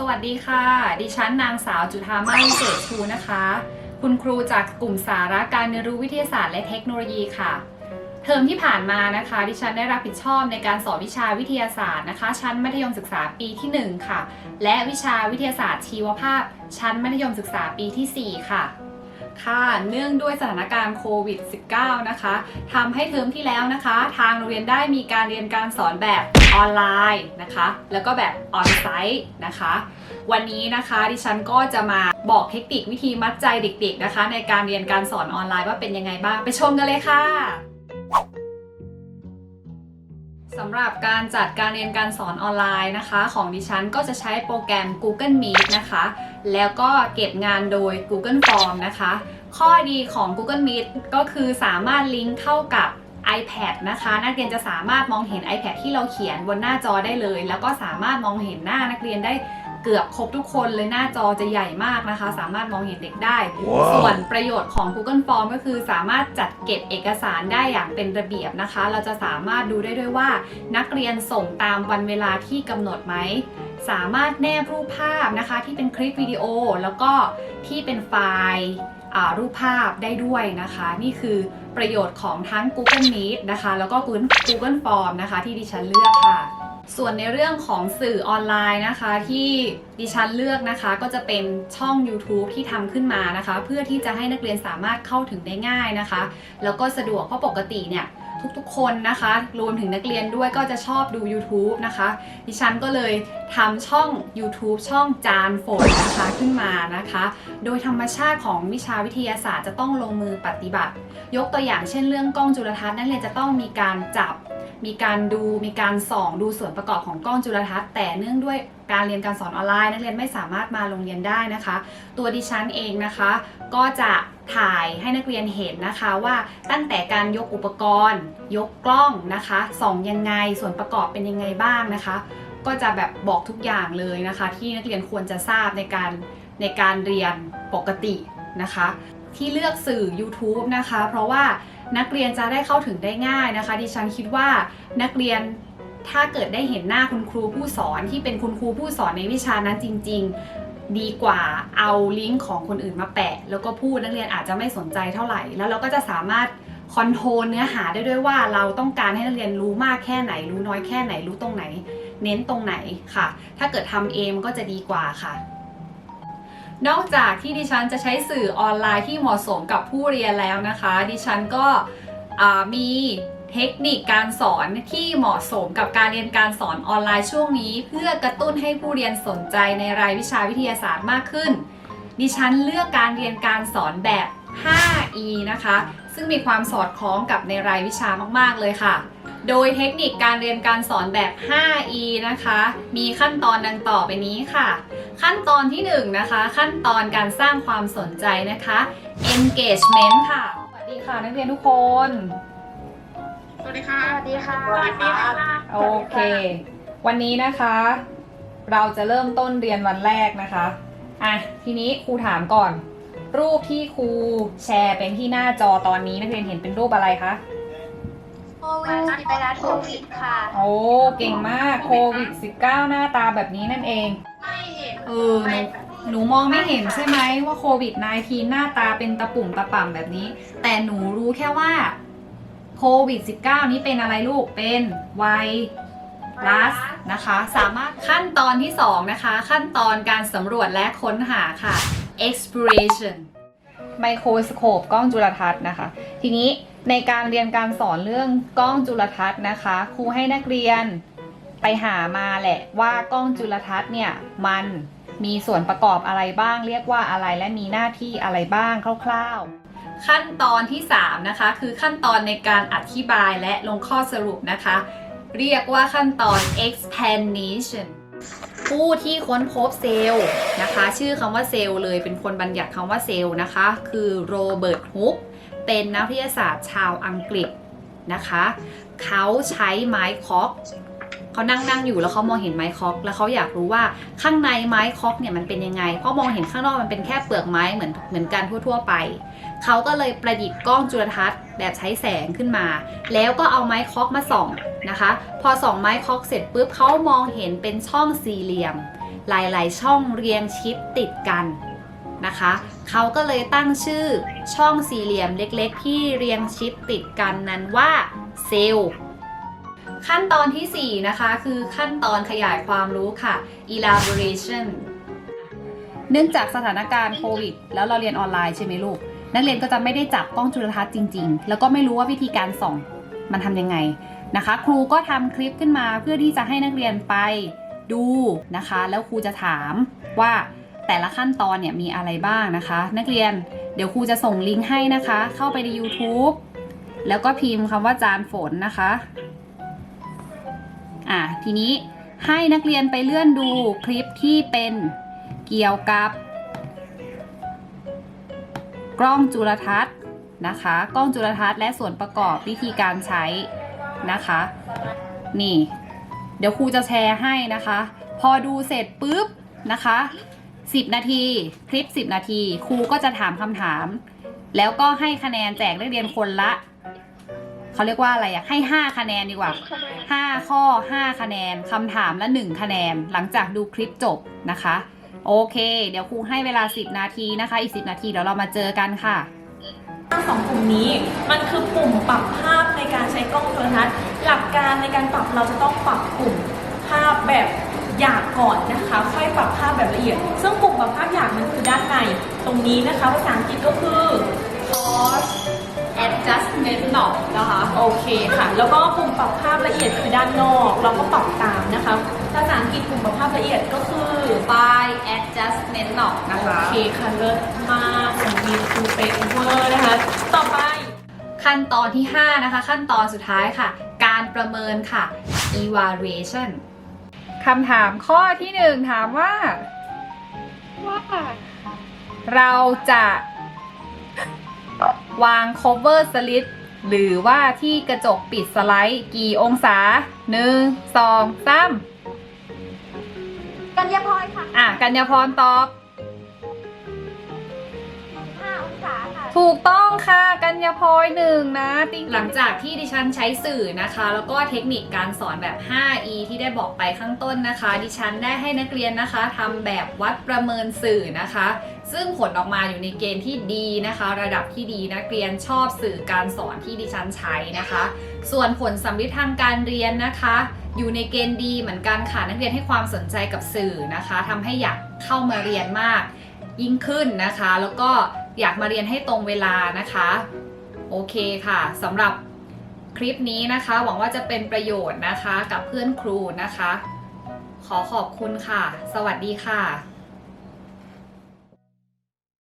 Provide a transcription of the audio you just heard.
สวัสดีค่ะ ดิฉันนางสาวจุธามาศเศษชูนะคะ คุณครูจากกลุ่มสาระการเรียนรู้วิทยาศาสตร์และเทคโนโลยีค่ะ เทอมที่ผ่านมานะคะ ดิฉันได้รับผิดชอบในการสอนวิชาวิทยาศาสตร์นะคะ ชั้นมัธยมศึกษาปีที่ 1 ค่ะ และวิชาวิทยาศาสตร์ชีวภาพ ชั้นมัธยมศึกษาปีทีสี่4 ค่ะ ค่ะเนื่องด้วยสถานการณ์โควิด -19 นะคะทำให้เทอมที่แล้วนะคะ ทางโรงเรียนได้มีการเรียนการสอนแบบออนไลน์นะคะ แล้วก็แบบออนไซต์นะคะ วันนี้นะคะดิฉันก็จะมาบอกเทคนิควิธีมัดใจเด็กๆนะคะ ในการเรียนการสอนออนไลน์ว่าเป็นยังไงบ้างไปชมกันเลยค่ะสำหรับการจัดการเรียนการสอนออนไลน์นะคะ ของดิฉันก็จะใช้โปรแกรม Google Meet นะคะ แล้วก็เก็บงานโดย Google Form นะคะ ข้อดีของ Google Meet ก็คือสามารถลิงก์เข้ากับ iPad นะคะ นักเรียนจะสามารถมองเห็น iPad ที่เราเขียนบนหน้าจอได้เลย แล้วก็สามารถมองเห็นหน้านักเรียนได้เกือบครบทุกคนเลยหน้าจอจะใหญ่มากนะคะ สามารถมองเห็นเด็กได้ส่วนประโยชน์ของ Google Form ก็คือสามารถจัดเก็บเอกสารได้อย่างเป็นระเบียบนะคะ เราจะสามารถดูได้ด้วยว่า นักเรียนส่งตามวันเวลาที่กำหนดไหมสามารถแนบรูปภาพนะคะ ที่เป็นคลิปวิดีโอแล้วก็ที่เป็นไฟล์อ่า รูปภาพได้ด้วยนะคะ นี่คือประโยชน์ของทั้ง Google Meet นะคะ แล้วก็ Google Form นะคะที่ดิฉันเลือกค่ะ ส่วนในเรื่องของสื่อออนไลน์นะคะ ที่ดิฉันเลือกนะคะ ก็จะเป็นช่อง YouTube ที่ทำขึ้นมานะคะ เพื่อที่จะให้นักเรียนสามารถเข้าถึงได้ง่ายนะคะ แล้วก็สะดวกเพราะปกติเนี่ย ทุกๆ คนนะคะ รวมถึงนักเรียนด้วยก็จะชอบดู YouTube นะคะ ดิฉันก็เลยทำช่อง YouTube ช่องจานฝนนะคะขึ้นมานะคะ โดยธรรมชาติของวิชาวิทยาศาสตร์จะต้องลงมือปฏิบัติ ยกตัวอย่างเช่นเรื่องกล้องจุลทรรศน์นักเรียนจะต้องมีการจับ มีการดู มีการส่อง ดูส่วนประกอบของกล้องจุลทรรศน์แต่เนื่องด้วย การเรียนการสอนออนไลน์นักเรียนไม่สามารถมาโรงเรียนได้นะคะ ตัวดิฉันเองนะคะ ก็จะถ่ายให้นักเรียนเห็นนะคะว่าตั้งแต่การยกอุปกรณ์ ยกกล้องนะคะส่องยังไงส่วนประกอบเป็นยังไงบ้างนะคะ ก็จะแบบบอกทุกอย่างเลยนะคะ ที่นักเรียนควรจะทราบในการในการเรียนปกตินะคะ ที่เลือกสื่อ YouTube นะคะ เพราะว่านักเรียนจะได้เข้าถึงได้ง่ายนะคะ ดิฉันคิดว่านักเรียน ถ้าเกิดได้เห็นหน้าคุณครูผู้สอนที่เป็นคุณครูผู้สอนในวิชานั้นจริง ๆ ดีกว่าเอาลิงก์ของคนอื่นมาแปะ แล้วก็พูดนักเรียนอาจจะไม่สนใจเท่าไหร่ แล้วเราก็จะสามารถคอนโทรลเนื้อหาได้ด้วยว่าเราต้องการให้นักเรียนรู้มากแค่ไหน รู้น้อยแค่ไหนรู้ตรงไหน เน้นตรงไหนค่ะ ถ้าเกิดทำเองมันก็จะดีกว่าค่ะนอกจากที่ดิฉันจะใช้สื่อออนไลน์ที่เหมาะสมกับผู้เรียนแล้วนะคะ ดิฉันก็มี เทคนิคการสอนที่เหมาะสมกับการเรียนการสอนออนไลน์ช่วงนี้ เพื่อกระตุ้นให้ผู้เรียนสนใจในรายวิชาวิทยาศาสตร์มากขึ้น ดิฉันเลือกการเรียนการสอนแบบ 5E นะคะ ซึ่งมีความสอดคล้องกับในรายวิชามาก ๆ เลยค่ะ โดยเทคนิคการเรียนการสอนแบบ 5E นะคะ มีขั้นตอนดังต่อไปนี้ค่ะ ขั้นตอนที่ 1 นะคะ ขั้นตอนการสร้างความสนใจนะคะ engagement ค่ะ สวัสดีค่ะนักเรียนทุกคน สวัสดีค่ะ สวัสดีค่ะ สวัสดีค่ะ โอเค วันนี้นะคะ เราจะเริ่มต้นเรียนวันแรกนะคะ อะ ทีนี้ครูถามก่อน รูปที่ครูแชร์เป็นที่หน้าจอตอนนี้นักเรียนเห็นเป็นรูปอะไรคะ โควิดไวรัสโควิดค่ะ โอ้ เก่งมาก โควิด -19 หน้าตาแบบนี้นั่นเอง ไม่เห็น เออ หนูหนูมองไม่เห็นใช่ไหมว่าโควิด -19 หน้าตาเป็นตะปุ่มตะป่ำแบบนี้ แต่หนูรู้แค่ว่า โควิด -19 นี้เป็นอะไรลูก เป็นไวรัสนะคะ สามารถขั้นตอนที่ 2 นะคะ ขั้นตอนการสำรวจและค้นหาค่ะ exploration ไมโครสโคปกล้องจุลทรรศน์นะคะ ทีนี้ในการเรียนการสอนเรื่องกล้องจุลทรรศน์นะคะ ครูให้นักเรียนไปหามาแหละว่ากล้องจุลทรรศน์เนี่ยมันมีส่วนประกอบอะไรบ้าง เรียกว่าอะไรและมีหน้าที่อะไรบ้างคร่าวๆ ขั้นตอนที่ 3 นะคะ คือขั้นตอนในการอธิบายและลงข้อสรุปนะคะ เรียกว่าขั้นตอน explanation ผู้ที่ค้นพบเซลล์นะคะ ชื่อคำว่าเซลล์เลยเป็นคนบัญญัติคำว่าเซลล์นะคะ คือโรเบิร์ตฮุกเป็นนักวิทยาศาสตร์ชาวอังกฤษนะคะ เขาใช้ไม้คอก เขานั่งนั่งอยู่แล้วเขามองเห็นไม้คอก แล้วเขาอยากรู้ว่าข้างในไม้คอกเนี่ยมันเป็นยังไง เพราะมองเห็นข้างนอกมันเป็นแค่เปลือกไม้เหมือนเหมือนกันทั่ว ๆ ไป เขาก็เลยประดิษฐ์กล้องจุลทรรศน์แบบใช้แสงขึ้นมา แล้วก็เอาไม้คอกมาส่องนะคะ พอส่องไม้คอกเสร็จปุ๊บเขามองเห็นเป็นช่องสี่เหลี่ยม หลายๆ ช่องเรียงชิดติดกันนะคะเขาก็เลยตั้งชื่อช่องสี่เหลี่ยมเล็ก ๆ ที่เรียงชิดติดกันนั้นว่าเซลล์ ขั้นตอนทีสี่ 4 นะคะ คือขั้นตอนขยายความรู้ค่ะ elaboration เนื่องจากสถานการณ์โควิด แล้วเราเรียนออนไลน์ใช่ไหมลูก นักเรียนก็จะไม่ได้จับกล้องจุลทรรศน์จริง ๆ แล้วก็ไม่รู้ว่าวิธีการส่องมันทำยังไงนะคะ ครูก็ทำคลิปขึ้นมาเพื่อที่จะให้นักเรียนไปดูนะคะ แล้วครูจะถามว่าแต่ละขั้นตอนเนี่ยมีอะไรบ้างนะคะ นักเรียนเดี๋ยวครูจะส่งลิงก์ให้นะคะ เข้าไปใน YouTube แล้วก็พิมพ์คำว่าจานฝนนะคะ อะทีนี้ให้นักเรียนไปเลื่อนดูคลิปที่เป็นเกี่ยวกับ กล้องจุลทรรศน์นะคะ กล้องจุลทรรศน์และส่วนประกอบวิธีการใช้นะคะ นี่ เดี๋ยวครูจะแชร์ให้นะคะ พอดูเสร็จปุ๊บนะคะ10 นาที คลิป 10 นาที ครูก็จะถามคำถาม แล้วก็ให้คะแนนแจกนักเรียนคนละ เขาเรียกว่าอะไรอะให้ 5 คะแนนดีกว่า 5 ข้อ 5 คะแนนคำถามละ 1 คะแนน หลังจากดูคลิปจบนะคะ โอเค เดี๋ยวครูให้เวลา 10 นาทีนะคะ อีก 10 นาทีเดี๋ยวเรามาเจอกันค่ะสองปุ่มนี้มันคือปุ่มปรับภาพในการใช้กล้องโทรทัศน์ หลักการในการปรับเราจะต้องปรับปุ่มภาพแบบหยาบก่อนนะคะ ค่อยปรับภาพแบบละเอียด ซึ่งปุ่มปรับภาพหยาบมันคือด้านในตรงนี้นะคะภาษาอังกฤษก็คือ pause adjustment knob นะคะโอเคค่ะ แล้วก็ปุ่มปรับภาพละเอียดคือด้านนอก เราก็ปรับตามนะคะภาษาอังกฤษปุ่มปรับภาพละเอียดก็คือ by adjustment knob นะโอคะ เคค่ะเลิศมากของมีคูเปนเวอร์นะคะ ต่อไป ขั้นตอนที่ 5 นะคะ ขั้นตอนสุดท้ายค่ะ การประเมินค่ะ evaluation คำถามข้อที่ 1 ถามว่า ว่าเราจะวาง cover slip หรือว่าที่กระจกปิดสไลด์กี่องศา1 2 3กัญญาพรค่ะอะกัญญาพรตอบ5องศาค่ะ ถูกต้องค่ะ กัญญาพลอยหนึ่งนะติ๊งหลังจากที่ดิฉันใช้สื่อนะคะ แล้วก็เทคนิคการสอนแบบ 5E ที่ได้บอกไปข้างต้นนะคะ ดิฉันได้ให้นักเรียนนะคะทำแบบวัดประเมินสื่อนะคะ ซึ่งผลออกมาอยู่ในเกณฑ์ที่ดีนะคะ ระดับที่ดีนักเรียนชอบสื่อการสอนที่ดิฉันใช้นะคะ ส่วนผลสัมฤทธิ์ทางการเรียนนะคะ อยู่ในเกณฑ์ดีเหมือนกันค่ะนักเรียนให้ความสนใจกับสื่อนะคะทำให้อยากเข้ามาเรียนมากยิ่งขึ้นนะคะ แล้วก็อยากมาเรียนให้ตรงเวลานะคะโอเคค่ะสำหรับคลิปนี้นะคะ หวังว่าจะเป็นประโยชน์นะคะกับเพื่อนครูนะคะ ขอขอบคุณค่ะ สวัสดีค่ะ